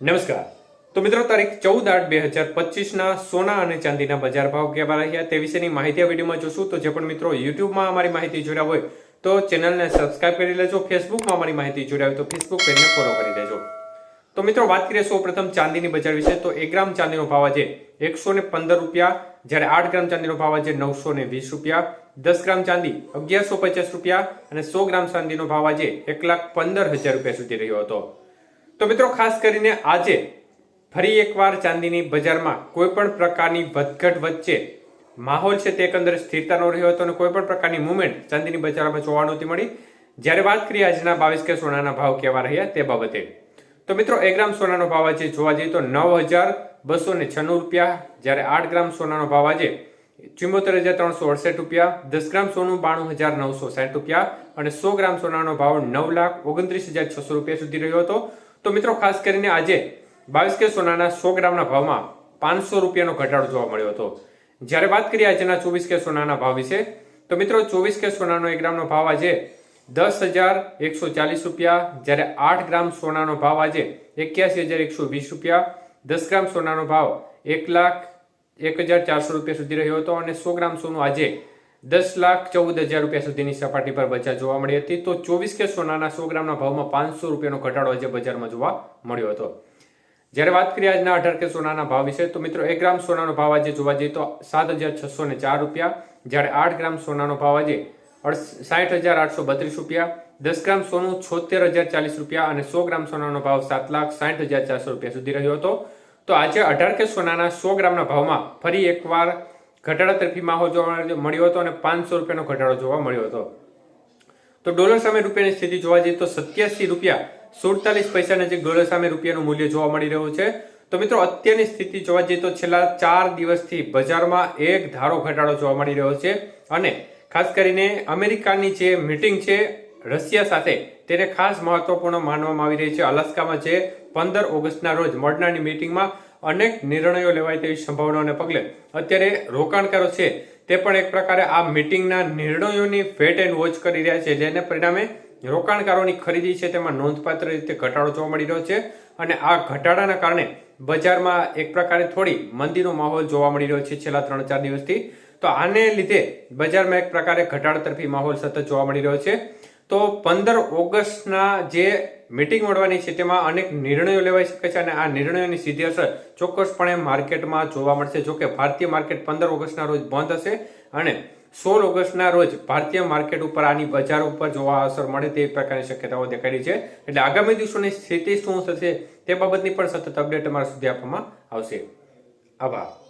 નમસ્કાર. તો મિત્રો, તારીખ ચૌદ આઠ બે હજાર પચીસના સોના અને ચાંદીના બજાર ભાવ કેવા રહ્યા તે વિશેની માહિતી આ વિડીયોમાં જોશું. તો જે પણ મિત્રો યુટ્યુબમાં અમારી માહિતી જોડ્યા હોય, તો ચેનલને સબસ્ક્રાઇબ કરી લેજો. ફેસબુકમાં અમારી માહિતી હોય તો ફેસબુક પેજને ફોલો કરી દેજો તો મિત્રો, વાત કરીએ સૌ પ્રથમ ચાંદીની બજાર વિશે. તો એક ગ્રામ ચાંદીનો ભાવ આજે એકસો ને પંદર રૂપિયા, જ્યારે આઠ ગ્રામ ચાંદીનો ભાવ આજે નવસો ને વીસ રૂપિયા, દસ ગ્રામ ચાંદી અગિયારસો પચાસ રૂપિયા અને સો ગ્રામ ચાંદીનો ભાવ આજે એક લાખ પંદર હજાર રૂપિયા સુધી રહ્યો હતો. તો મિત્રો, ખાસ કરીને આજે ફરી એકવાર ચાંદીની બજારમાં કોઈ પણ પ્રકારની વધઘટ વચ્ચે માહોલ છે તે એકંદરે સ્થિરતાનો રહ્યો હતો અને કોઈ પણ પ્રકારની મુવમેન્ટ ચાંદીની બજારમાં જોવા નહોતી મળી. જ્યારે વાત કરીએ આજના બાવીસ કે સોનાના ભાવ કેવા રહ્યા તે બાબતે, તો મિત્રો, એક ગ્રામ સોનાનો ભાવ આજે જોવા જઈએ તો નવ હજાર બસો ને છન્નું રૂપિયા, જ્યારે આઠ ગ્રામ સોનાનો ભાવ આજે ચુમ્મોતેર હજાર ત્રણસો અડસઠ રૂપિયા, દસ ગ્રામ સોનું બાણું હજાર નવસો સાઠ રૂપિયા અને સો ગ્રામ સોનાનો ભાવ નવ લાખ ઓગણત્રીસ હજાર છસો રૂપિયા સુધી રહ્યો હતો. તો મિત્રો, ખાસ કરીને આજે બાવીસ કે સોનાના સો ગ્રામના ભાવમાં પાંચસો રૂપિયાનો ઘટાડો જોવા મળ્યો હતો. જ્યારે વાત કરીએ આજના ચોવીસ કે સોનાના ભાવ વિશે, તો મિત્રો, ચોવીસ કે સોનાનો એક ગ્રામનો ભાવ આજે દસ હજાર એકસો ચાલીસ રૂપિયા, જ્યારે આઠ ગ્રામ સોનાનો ભાવ આજે એક્યાસી હજાર એકસો વીસ રૂપિયા, દસ ગ્રામ સોનાનો ભાવ એક લાખ એક હજાર ચારસો રૂપિયા સુધી રહ્યો હતો અને સો ગ્રામ સોનું આજે દસ લાખ ચૌદ હજાર રૂપિયા સુધીની સપાટી પર બજાર જોવા મળી હતી. તો ચોવીસ કે સોનાના સો ગ્રામના ભાવમાં પાંચસો રૂપિયાનો ઘટાડો આજે બજારમાં જોવા મળ્યો હતો. જ્યારે વાત કરીએ આજના અઢાર કે સોનાના ભાવ વિશે, તો મિત્રો એક ગ્રામ સોનાનો ભાવ આજે જોવા જઈએ તો સાત હજાર છસો ને ચાર રૂપિયા. જ્યારે આઠ ગ્રામ સોનાનો ભાવ આજે સાઠ હજાર આઠસો બત્રીસ રૂપિયા. દસ ગ્રામ સોનું છોતેર હજાર ચાલીસ રૂપિયા અને સો ગ્રામ સોનાનો ભાવ સાત લાખ સાઠ હજાર ચારસો રૂપિયા સુધી રહ્યો હતો. તો આજે અઢાર કે સોનાના સો ગ્રામના ભાવમાં ફરી એકવાર ઘટાડા તરફી માહોલ જોવા મળ્યો હતો અને પાંચસો રૂપિયાનો ઘટાડો જોવા મળ્યો હતો. તો ડોલર સામે રૂપિયાની સ્થિતિ જોવા જઈએ તો સત્યાસી રૂપિયા સુડતાલીસ પૈસા નજીક ડોલર સામે રૂપિયાનું મૂલ્ય જોવા મળી રહ્યું છે. તો મિત્રો, અત્યારની સ્થિતિ જોવા જઈએ તો છેલ્લા ચાર દિવસથી બજારમાં એક ધારો ઘટાડો જોવા મળી રહ્યો છે. અને ખાસ કરીને અમેરિકાની જે મીટિંગ છે રશિયા સાથે તેને ખાસ મહત્વપૂર્ણ માનવામાં આવી રહી છે. અલાસ્કામાં જે પંદર ઓગસ્ટના રોજ મળનારની મિટિંગમાં અનેક નિર્ણયો લેવાય તેવી સંભાવનાઓને પગલે અત્યારે રોકાણકારો છે તે પણ એક પ્રકારે આ મિટિંગના નિર્ણયોની ફેટ એન્ડ વોચ કરી રહ્યા છે, જેને પરિણામે રોકાણકારોની ખરીદી છે તેમાં નોંધપાત્ર રીતે ઘટાડો જોવા મળી રહ્યો છે અને આ ઘટાડાના કારણે બજારમાં એક પ્રકારે થોડી મંદીનો માહોલ જોવા મળી રહ્યો છે છેલ્લા ત્રણ ચાર દિવસથી. તો આને લીધે બજારમાં એક પ્રકારે ઘટાડા તરફી માહોલ સતત જોવા મળી રહ્યો છે. તો પંદર ઓગસ્ટના જે મિટિંગ મળવાની છે, તેમાં અનેક નિર્ણયો લેવાઈ શકે છે અને આ નિર્ણયોની સીધી અસર ચોક્કસપણે માર્કેટમાં જોવા મળશે. જોકે ભારતીય માર્કેટ પંદર ઓગસ્ટના રોજ બંધ હશે અને સોળ ઓગસ્ટના રોજ ભારતીય માર્કેટ ઉપર આની બજાર ઉપર જોવા અસર મળે તે પ્રકારની શક્યતાઓ દેખાઈ છે. એટલે આગામી દિવસોની સ્થિતિ શું થશે તે બાબતની પણ સતત અપડેટ અમારા સુધી આપવામાં આવશે. આભાર.